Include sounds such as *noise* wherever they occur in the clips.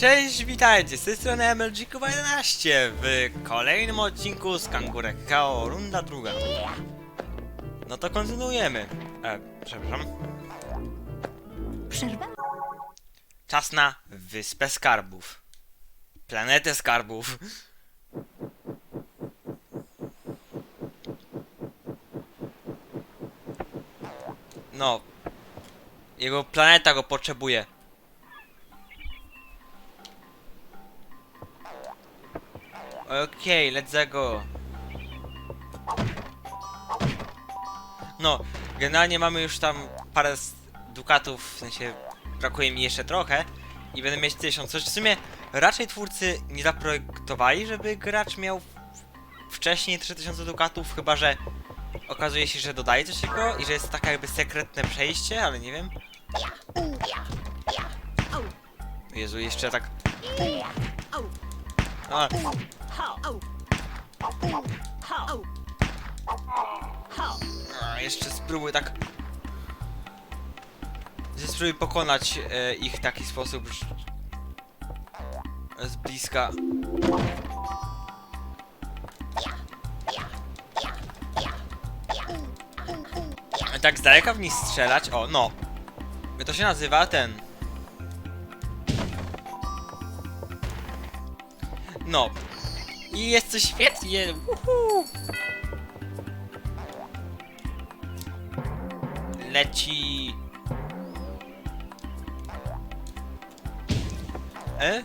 Cześć, witajcie, z tej strony MLG11 w kolejnym odcinku z Kangurek KO, runda druga. No to kontynuujemy. E, przepraszam. Przerwa? Czas na Wyspę Skarbów. Planetę Skarbów. No. Jego planeta go potrzebuje. Okej, let's go. No, generalnie mamy już tam parę dukatów, w sensie brakuje mi jeszcze trochę i będę mieć tysiąc. Coś w sumie raczej twórcy nie zaprojektowali, żeby gracz miał wcześniej 3000 dukatów, chyba że okazuje się, że dodaje coś takiego i że jest takie jakby sekretne przejście, ale nie wiem. Jezu, jeszcze tak... A, a, jeszcze spróbuj tak... Jeszcze Spróbuj pokonać e, ich w taki sposób, że... Z bliska. Tak z daleka w nich strzelać? O, no. To się nazywa ten... No. I jest to świetnie. Uhu. Leci. E?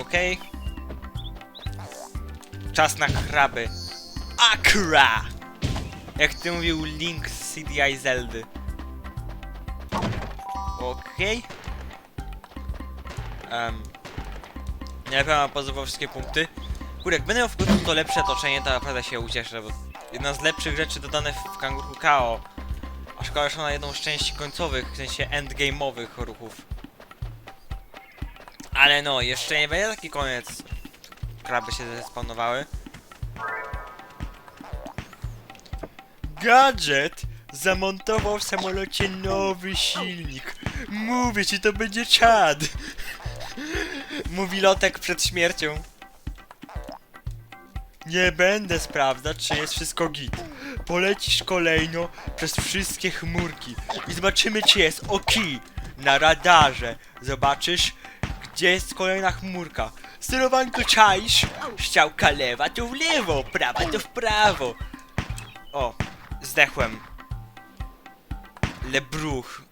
Okej. Czas na kraby. Akra! Jak ty mówił Link z CDI Zeldy. Okej. Um. Nie wiem, mam pozywał wszystkie punkty. Kurde, jak będę miał w końcu to lepsze otoczenie, to naprawdę się ucieszę, bo jedna z lepszych rzeczy dodane w Kanguru KO. A szkoda, że ona jedną z części końcowych, w sensie endgame'owych ruchów. Ale no, jeszcze nie będzie taki koniec. Kraby się zespawnowały. Gadżet zamontował w samolocie nowy silnik. Mówię ci, to będzie czad. Mówi Lotek przed śmiercią. Nie będę sprawdzać, czy jest wszystko git. Polecisz kolejno przez wszystkie chmurki i zobaczymy, czy jest ok na radarze. Zobaczysz, gdzie jest kolejna chmurka. Sterowanko czaisz? Ściałka lewa to w lewo, prawa to w prawo. O, zdechłem. Lebruch.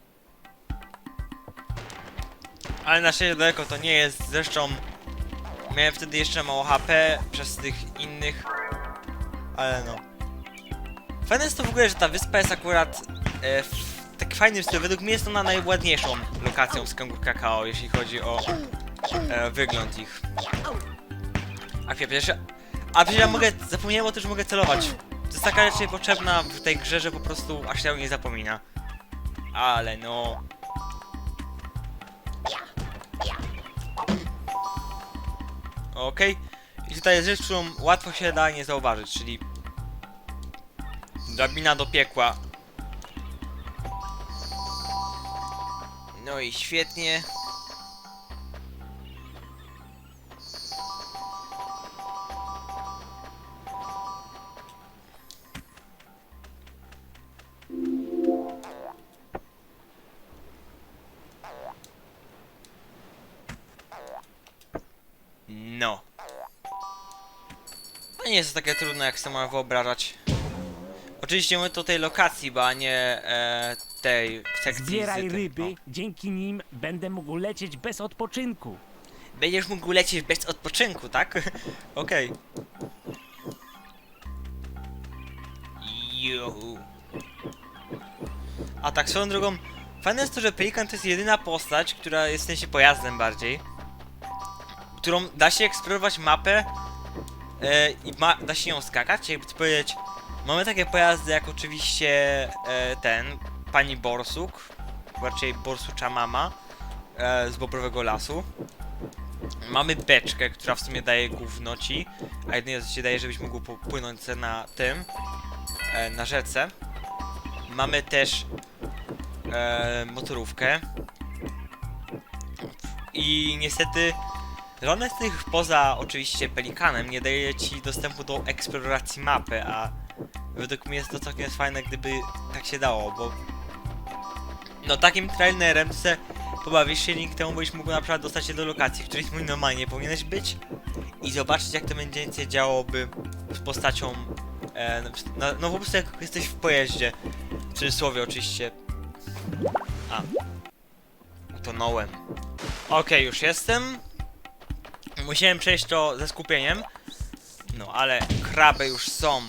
Ale na szczęście daleko to nie jest, zresztą miałem wtedy jeszcze mało HP przez tych innych, ale no. Fajne jest to w ogóle, że ta wyspa jest akurat e, w tak fajnym stylu. Według mnie jest ona najładniejszą lokacją z Kangur Kakao, jeśli chodzi o e, wygląd ich. A przecież, a przecież ja mogę, zapomniałem o tym, że mogę celować. To jest taka rzecz niepotrzebna w tej grze, że po prostu aż się o nie zapomina. Ale no... Okej. I tutaj jest rzecz, którą łatwo się da nie zauważyć, czyli... Drabina do piekła. No i świetnie. No. No nie jest to takie trudne, jak sobie można wyobrażać. Oczywiście my to tej lokacji, bo a nie e, tej sekcji. Zbieraj z tym- ryby, o. dzięki nim będę mógł lecieć bez odpoczynku. Będziesz mógł lecieć bez odpoczynku, tak? *laughs* Okej. Juhu. A tak swoją drogą, fajne jest to, że Pelikan to jest jedyna postać, która jest w sensie pojazdem bardziej, którą da się eksplorować mapę e, i ma, da się ją skakać, jakby to powiedzieć. Mamy takie pojazdy jak oczywiście e, ten, pani Borsuk, raczej Borsucza mama e, z Bobrowego Lasu. Mamy beczkę, która w sumie daje gówno ci, a jedynie co daje, żebyś mógł popłynąć na tym, e, na rzece. Mamy też e, motorówkę. I niestety żadne z tych poza oczywiście pelikanem nie daje ci dostępu do eksploracji mapy, a według mnie jest to całkiem fajne, gdyby tak się dało, bo no takim trailerem se pobawisz się, dzięki temu byś mógł na przykład dostać się do lokacji, w której normalnie powinieneś być i zobaczyć jak to będzie się działoby z postacią e, przykład- na, no po prostu jak jesteś w pojeździe, w cudzysłowie oczywiście. A. Utonąłem. Okej, już jestem. Musiałem przejść to ze skupieniem. No, ale kraby już są.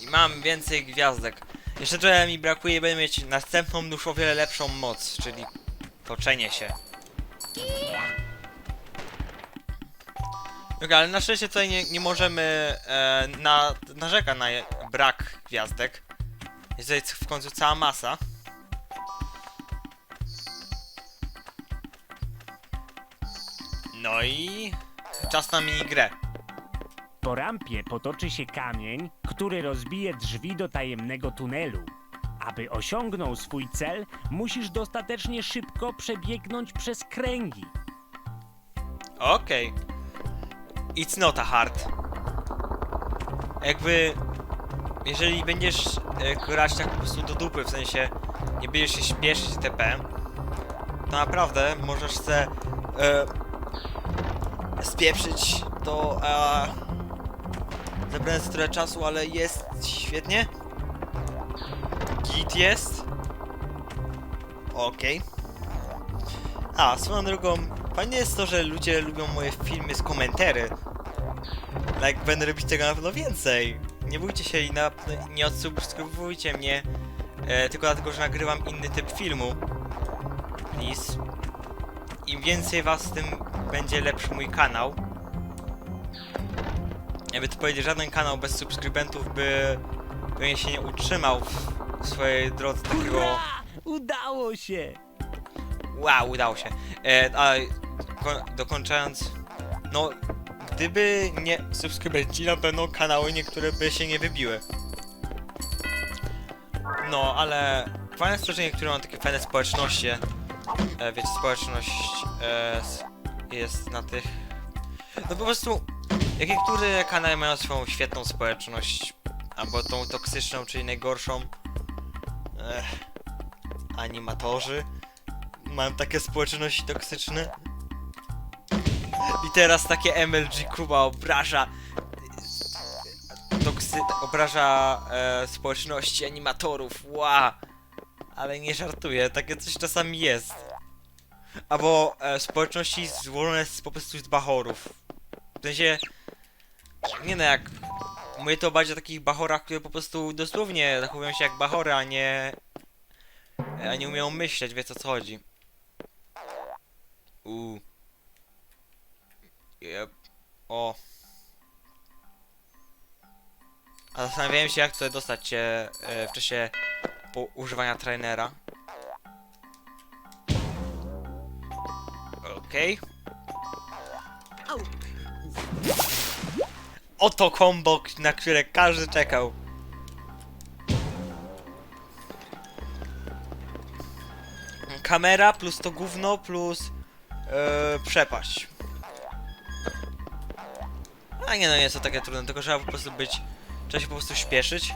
I mam więcej gwiazdek. Jeszcze trochę mi brakuje, będę mieć następną już o wiele lepszą moc, czyli toczenie się. Dobra, ale na szczęście tutaj nie, nie możemy e, na, narzekać na brak gwiazdek. Jest tutaj w końcu cała masa. No i czas na minigrę. Po rampie potoczy się kamień, który rozbije drzwi do tajemnego tunelu. Aby osiągnął swój cel, musisz dostatecznie szybko przebiegnąć przez kręgi. Okej. It's not a hard. Jakby... Jeżeli będziesz e, grać tak po prostu do dupy, w sensie nie będziesz się śpieszyć TP, to naprawdę możesz se e, spieprzyć to e, zabrane sobie trochę czasu, ale jest świetnie. Git jest. Okej. A, swoją drogą, fajnie jest to, że ludzie lubią moje filmy z komentary. Like, będę robić tego na pewno więcej. Nie bójcie się i na, nie odsubskrybujcie mnie, e, tylko dlatego, że nagrywam inny typ filmu. Please. Im więcej was, tym będzie lepszy mój kanał. Jakby to powiedzieć, żaden kanał bez subskrybentów by pewnie się nie utrzymał w swojej drodze takiego... Udało się! Wow, udało się. E, a ko- dokończając, no, gdyby nie subskrybenci, na pewno kanały niektóre by się nie wybiły. No, ale fajne jest to, że niektóre mają takie fajne społeczności. E, wiecie, społeczność e, jest na tych... No po prostu, jak niektóre kanały mają swoją świetną społeczność, albo tą toksyczną, czyli najgorszą, Ech, animatorzy, mają takie społeczności toksyczne. I teraz takie MLG Kuba obraża toksy, obraża e, społeczności animatorów. Ła! Ale nie żartuję, takie coś czasami jest. Albo e, społeczności złożone z, po prostu z bachorów. W sensie, nie no jak, mówię to bardziej o takich bachorach, które po prostu dosłownie zachowują się jak bachory, a nie, a nie umieją myśleć, wiecie o co chodzi. Uuu. Yep. O. A zastanawiałem się, jak tutaj dostać się e, w czasie używania trainera. Okej. Oto combo, na które każdy czekał. Kamera plus to gówno plus e, przepaść. A nie no, nie jest to takie trudne, tylko trzeba po prostu być... Trzeba się po prostu śpieszyć.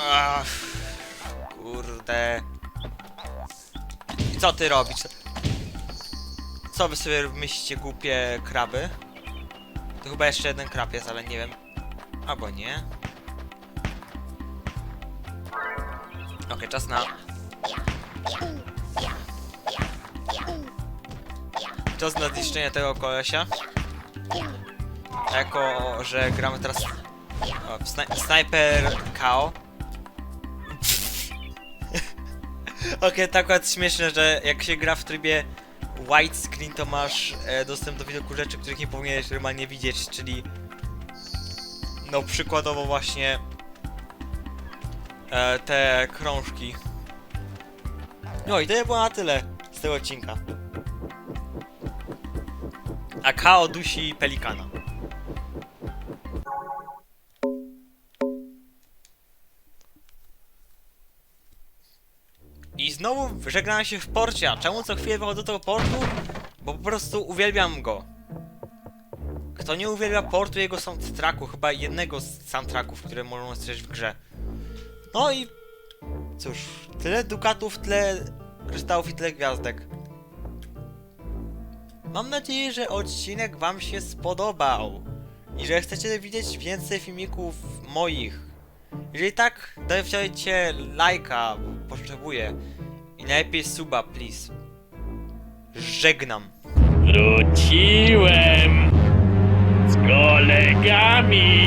Ach, kurde. Co ty robisz? Co wy sobie myślicie, głupie kraby? To chyba jeszcze jeden krab jest, ale nie wiem. Albo nie. Okej, czas na... Czas na zniszczenie tego kolesia. Jako, że gramy teraz o, w sni Sniper KO. Okej, to akurat śmieszne, że jak się gra w trybie widescreen to masz e, dostęp do widoku rzeczy, których nie powinieneś normalnie widzieć, czyli no przykładowo właśnie e, te krążki. No i to było na tyle z tego odcinka. A Kao dusi pelikana. I znowu żegnałem się w porcie, a czemu co chwilę wychodzę do tego portu? Bo po prostu uwielbiam go. Kto nie uwielbia portu jego soundtracku, chyba jednego z soundtracków, które możemy słyszeć w grze. No i cóż, tyle dukatów, tyle kryształów i tyle gwiazdek. Mam nadzieję, że odcinek wam się spodobał i że chcecie widzieć więcej filmików moich. Jeżeli tak, dajcie lajka, bo potrzebuję. I najlepiej suba, please. Żegnam. Wróciłem z kolegami.